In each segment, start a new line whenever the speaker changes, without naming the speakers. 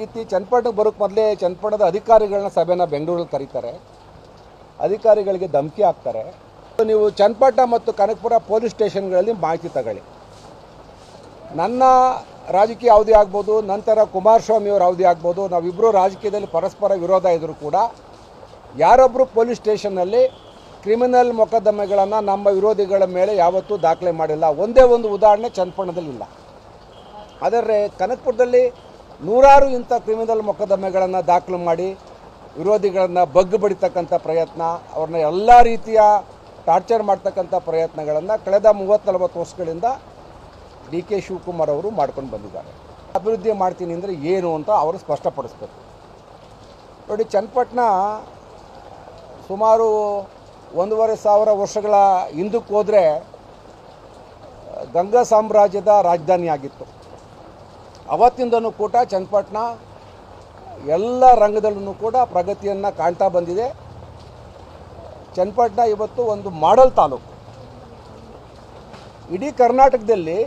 ರೀತಿ ಚನ್ನಪಟ್ಟಣಕ್ಕೆ ಬರೋಕ್ಕೆ ಮೊದಲೇ ಚನ್ನಪಟ್ಟಣದ ಅಧಿಕಾರಿಗಳನ್ನ ಸಭೆನ ಬೆಂಗಳೂರಲ್ಲಿ ಕರೀತಾರೆ. ಅಧಿಕಾರಿಗಳಿಗೆ ಧಮಕಿ ಹಾಕ್ತಾರೆ. ನೀವು ಚನ್ನಪಟ್ಟಣ ಮತ್ತು ಕನಕಪುರ ಪೊಲೀಸ್ ಸ್ಟೇಷನ್ಗಳಲ್ಲಿ ಮಾಹಿತಿ ತಗೊಳ್ಳಿ. ನನ್ನ ರಾಜಕೀಯ ಅವಧಿ ಆಗ್ಬೋದು, ನಂತರ ಕುಮಾರಸ್ವಾಮಿ ಅವರ ಅವಧಿ ಆಗ್ಬೋದು ನಾವಿಬ್ಬರು ರಾಜಕೀಯದಲ್ಲಿ ಪರಸ್ಪರ ವಿರೋಧ ಇದ್ದರೂ ಕೂಡ ಯಾರೊಬ್ಬರು ಪೊಲೀಸ್ ಸ್ಟೇಷನ್ನಲ್ಲಿ ಕ್ರಿಮಿನಲ್ ಮೊಕದ್ದಮೆಗಳನ್ನು ನಮ್ಮ ವಿರೋಧಿಗಳ ಮೇಲೆ ಯಾವತ್ತೂ ದಾಖಲೆ ಮಾಡಿಲ್ಲ. ಒಂದೇ ಒಂದು ಉದಾಹರಣೆ ಚನ್ನಪಟ್ಟಣದಲ್ಲಿ ಇಲ್ಲ ಆದರೆ ಕನಕಪುರದಲ್ಲಿ ನೂರಾರು ಇಂಥ ಕ್ರಿಮಿನಲ್ ಮೊಕದ್ದಮೆಗಳನ್ನು ದಾಖಲು ಮಾಡಿ ವಿರೋಧಿಗಳನ್ನು ಬಗ್ಗು ಬಡಿತಕ್ಕಂಥ ಪ್ರಯತ್ನ, ಅವ್ರನ್ನ ಎಲ್ಲ ರೀತಿಯ ಟಾರ್ಚರ್ ಮಾಡ್ತಕ್ಕಂಥ ಪ್ರಯತ್ನಗಳನ್ನು ಕಳೆದ ಮೂವತ್ತು ನಲವತ್ತು ವರ್ಷಗಳಿಂದ ಡಿ ಕೆ ಶಿವಕುಮಾರ್ ಅವರು ಮಾಡ್ಕೊಂಡು ಬಂದಿದ್ದಾರೆ. ಅಭಿವೃದ್ಧಿ ಮಾಡ್ತೀನಿ ಅಂದರೆ ಏನು ಅಂತ ಅವರು ಸ್ಪಷ್ಟಪಡಿಸ್ಬೇಕು. ನೋಡಿ, ಚನ್ನಪಟ್ಟಣ ಸುಮಾರು ಒಂದೂವರೆ ಸಾವಿರ ವರ್ಷಗಳ ಹಿಂದಕ್ಕೆ ಹೋದರೆ ಗಂಗಾ ಸಾಮ್ರಾಜ್ಯದ ರಾಜಧಾನಿ ಆಗಿತ್ತು ಅವತ್ತಿಂದನೂ ಕೂಡ ಚನ್ನಪಟ್ಟಣ ಎಲ್ಲ ರಂಗದಲ್ಲೂ ಕೂಡ ಪ್ರಗತಿಯನ್ನು ಕಾಣ್ತಾ ಬಂದಿದೆ. ಚನ್ನಪಟ್ಟಣ ಇವತ್ತು ಒಂದು ಮಾಡಲ್ ತಾಲೂಕು. ಇಡೀ ಕರ್ನಾಟಕದಲ್ಲಿ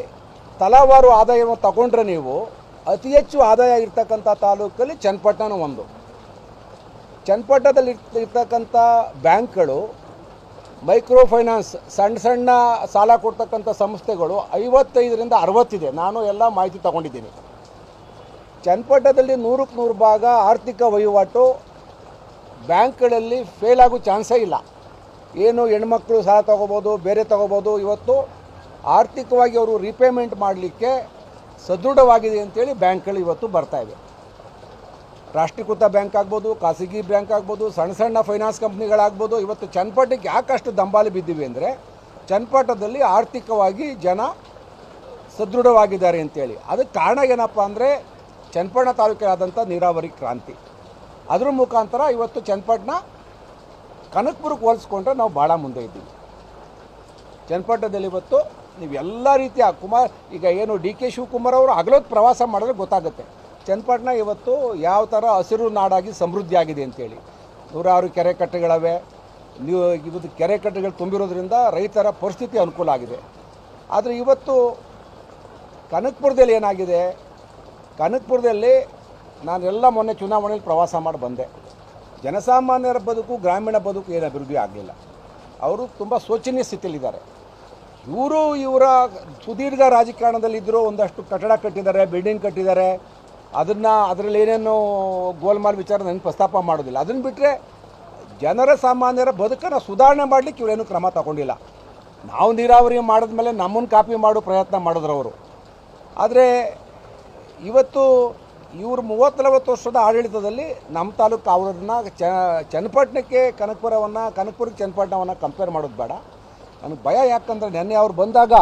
ತಲಾವಾರು ಆದಾಯವನ್ನು ತಗೊಂಡ್ರೆ ನೀವು ಅತಿ ಹೆಚ್ಚು ಆದಾಯ ಇರ್ತಕ್ಕಂಥ ತಾಲೂಕಲ್ಲಿ ಚನ್ನಪಟ್ಟಣ ಒಂದು. ಚನ್ನಪಟ್ಟಣದಲ್ಲಿ ಇರ್ತ- ಇರ್ತಕ್ಕಂಥ ಬ್ಯಾಂಕ್ಗಳು ಮೈಕ್ರೋ ಫೈನಾನ್ಸ್ ಸಣ್ಣ ಸಣ್ಣ ಸಾಲ ಕೊಡ್ತಕ್ಕಂಥ ಸಂಸ್ಥೆಗಳು ಐವತ್ತೈದರಿಂದ ಅರವತ್ತಿದೆ. ನಾನು ಎಲ್ಲ ಮಾಹಿತಿ ತಗೊಂಡಿದ್ದೀನಿ. ಚನ್ನಪಟ್ಟಣದಲ್ಲಿ ನೂರಕ್ಕೆ ನೂರು ಭಾಗ ಆರ್ಥಿಕ ವಹಿವಾಟು ಬ್ಯಾಂಕ್ಗಳಲ್ಲಿ ಫೇಲ್ ಆಗೋ ಚಾನ್ಸೇ ಇಲ್ಲ. ಏನು ಹೆಣ್ಮಕ್ಳು ಸಾಲ ತಗೋಬೋದು, ಬೇರೆ ತಗೋಬೋದು, ಇವತ್ತು ಆರ್ಥಿಕವಾಗಿ ಅವರು ರಿಪೇಮೆಂಟ್ ಮಾಡಲಿಕ್ಕೆ ಸದೃಢವಾಗಿದೆ ಅಂತೇಳಿ ಬ್ಯಾಂಕ್ಗಳು ಇವತ್ತು ಬರ್ತಾಯಿವೆ ರಾಷ್ಟ್ರೀಕೃತ ಬ್ಯಾಂಕ್ ಆಗ್ಬೋದು, ಖಾಸಗಿ ಬ್ಯಾಂಕ್ ಆಗ್ಬೋದು, ಸಣ್ಣ ಸಣ್ಣ ಫೈನಾನ್ಸ್ ಕಂಪ್ನಿಗಳಾಗ್ಬೋದು, ಇವತ್ತು ಚನ್ನಪಟ್ಟಕ್ಕೆ ಯಾಕಷ್ಟು ದಂಬಾಲಿ ಬಿದ್ದೀವಿ ಅಂದರೆ ಚನ್ನಪಟ್ಟದಲ್ಲಿ ಆರ್ಥಿಕವಾಗಿ ಜನ ಸದೃಢವಾಗಿದ್ದಾರೆ ಅಂತೇಳಿ. ಅದಕ್ಕೆ ಕಾರಣ ಏನಪ್ಪ ಅಂದರೆ ಚನ್ನಪಟ್ಟಣ ತಾಲೂಕಿನಾದಂಥ ನೀರಾವರಿ ಕ್ರಾಂತಿ. ಅದ್ರ ಮುಖಾಂತರ ಇವತ್ತು ಚನ್ನಪಟ್ಟಣ ಕನಕಪುರಕ್ಕೆ ಹೋಲಿಸ್ಕೊಂಡ್ರೆ ನಾವು ಭಾಳ ಮುಂದೆ ಇದ್ದೀವಿ. ಚನ್ನಪಟ್ಟಣದಲ್ಲಿ ಇವತ್ತು ನೀವು ಎಲ್ಲ ರೀತಿಯ ಕುಮಾರ್, ಈಗ ಏನು ಡಿ ಕೆ ಶಿವಕುಮಾರ್ ಅವರು ಹಗಲೊತ್ತು ಪ್ರವಾಸ ಮಾಡಿದ್ರೆ ಗೊತ್ತಾಗುತ್ತೆ. ಚನ್ನಪಟ್ಟಣ ಇವತ್ತು ಯಾವ ಥರ ಹಸಿರು ನಾಡಾಗಿ ಸಮೃದ್ಧಿಯಾಗಿದೆ ಅಂತೇಳಿ. ನೂರಾರು ಕೆರೆ ಕಟ್ಟೆಗಳವೆ. ನೀವು ಇವತ್ತು ಕೆರೆ ಕಟ್ಟೆಗಳು ತುಂಬಿರೋದ್ರಿಂದ ರೈತರ ಪರಿಸ್ಥಿತಿ ಅನುಕೂಲ ಆಗಿದೆ. ಆದರೆ ಇವತ್ತು ಕನಕಪುರದಲ್ಲಿ ಏನಾಗಿದೆ? ಕನಕಪುರದಲ್ಲಿ ನಾನೆಲ್ಲ ಮೊನ್ನೆ ಚುನಾವಣೆಯಲ್ಲಿ ಪ್ರವಾಸ ಮಾಡಿ ಬಂದೆ. ಜನಸಾಮಾನ್ಯರ ಬದುಕು, ಗ್ರಾಮೀಣ ಬದುಕು ಏನು ಅಭಿವೃದ್ಧಿ ಆಗಲಿಲ್ಲ. ಅವರು ತುಂಬ ಶೋಚನೀಯ ಸ್ಥಿತಿಯಲ್ಲಿದ್ದಾರೆ. ಇವರು ಇವರ ಸುದೀರ್ಘ ರಾಜಕಾರಣದಲ್ಲಿದ್ದರೂ ಒಂದಷ್ಟು ಕಟ್ಟಡ ಕಟ್ಟಿದ್ದಾರೆ ಬಿಲ್ಡಿಂಗ್ ಕಟ್ಟಿದ್ದಾರೆ. ಅದನ್ನು ಅದರಲ್ಲಿ ಏನೇನು ಗೋಲ್ಮಾಲ್ ವಿಚಾರ ನನಗೆ ಪ್ರಸ್ತಾಪ ಮಾಡೋದಿಲ್ಲ. ಅದನ್ನು ಬಿಟ್ಟರೆ ಜನರ ಸಾಮಾನ್ಯರ ಬದುಕನ್ನು ಸುಧಾರಣೆ ಮಾಡಲಿಕ್ಕೆ ಇವರೇನು ಕ್ರಮ ತಗೊಂಡಿಲ್ಲ. ನಾವು ನೀರಾವರಿ ಮಾಡಿದ್ಮೇಲೆ ನಮ್ಮನ್ನು ಕಾಪಿ ಮಾಡೋ ಪ್ರಯತ್ನ ಮಾಡಿದ್ರು ಅವರು. ಆದರೆ ಇವತ್ತು ಇವರು ಮೂವತ್ತು ನಲವತ್ತು ವರ್ಷದ ಆಡಳಿತದಲ್ಲಿ ನಮ್ಮ ತಾಲೂಕು ಅವರನ್ನ ಚ, ಚನ್ನಪಟ್ಟಣಕ್ಕೆ ಕನಕಪುರವನ್ನು, ಕನಕಪುರಕ್ಕೆ ಚನ್ನಪಟ್ಟಣವನ್ನು ಕಂಪೇರ್ ಮಾಡೋದು ಬೇಡ. ನನಗೆ ಭಯ ಯಾಕಂದರೆ ನೆನ್ನೆ ಅವ್ರು ಬಂದಾಗ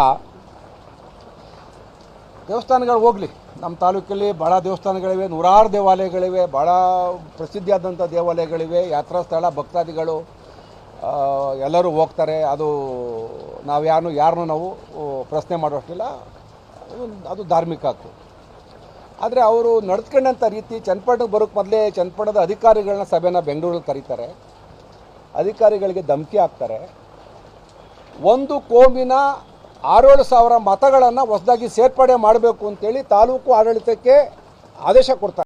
ದೇವಸ್ಥಾನಗಳು ಹೋಗಲಿ. ನಮ್ಮ ತಾಲೂಕಲ್ಲಿ ಭಾಳ ದೇವಸ್ಥಾನಗಳಿವೆ, ನೂರಾರು ದೇವಾಲಯಗಳಿವೆ ಭಾಳ ಪ್ರಸಿದ್ಧಿಯಾದಂಥ ದೇವಾಲಯಗಳಿವೆ, ಯಾತ್ರಾ ಸ್ಥಳ, ಭಕ್ತಾದಿಗಳು ಎಲ್ಲರೂ ಹೋಗ್ತಾರೆ. ಅದು ನಾವು ಯಾರನ್ನು ಯಾರನ್ನೂ ನಾವು ಪ್ರಶ್ನೆ ಮಾಡೋಷ್ಟಿಲ್ಲ. ಅದು- ಧಾರ್ಮಿಕ ಹಕ್ಕು. ಆದರೆ ಅವರು ನಡ್ಕೊಂಡಂಥ ರೀತಿ ಚನ್ನಪಟ್ಟಣಕ್ಕೆ ಬರೋಕ್ಕೆ ಮೊದಲೇ ಚನ್ನಪಟ್ಟಣದ ಅಧಿಕಾರಿಗಳನ್ನ ಸಭೆನ ಬೆಂಗಳೂರಲ್ಲಿ ಕರೀತಾರೆ. ಅಧಿಕಾರಿಗಳಿಗೆ ಧಮಕಿ ಹಾಕ್ತಾರೆ. ಒಂದು ಕೋಮಿನ ಆರೇಳು ಸಾವಿರ ಮತಗಳನ್ನು ಹೊಸದಾಗಿ ಸೇರ್ಪಡೆ ಮಾಡಬೇಕು ಅಂತೇಳಿ ತಾಲೂಕು ಆಡಳಿತಕ್ಕೆ ಆದೇಶ ಕೊಡ್ತಾರೆ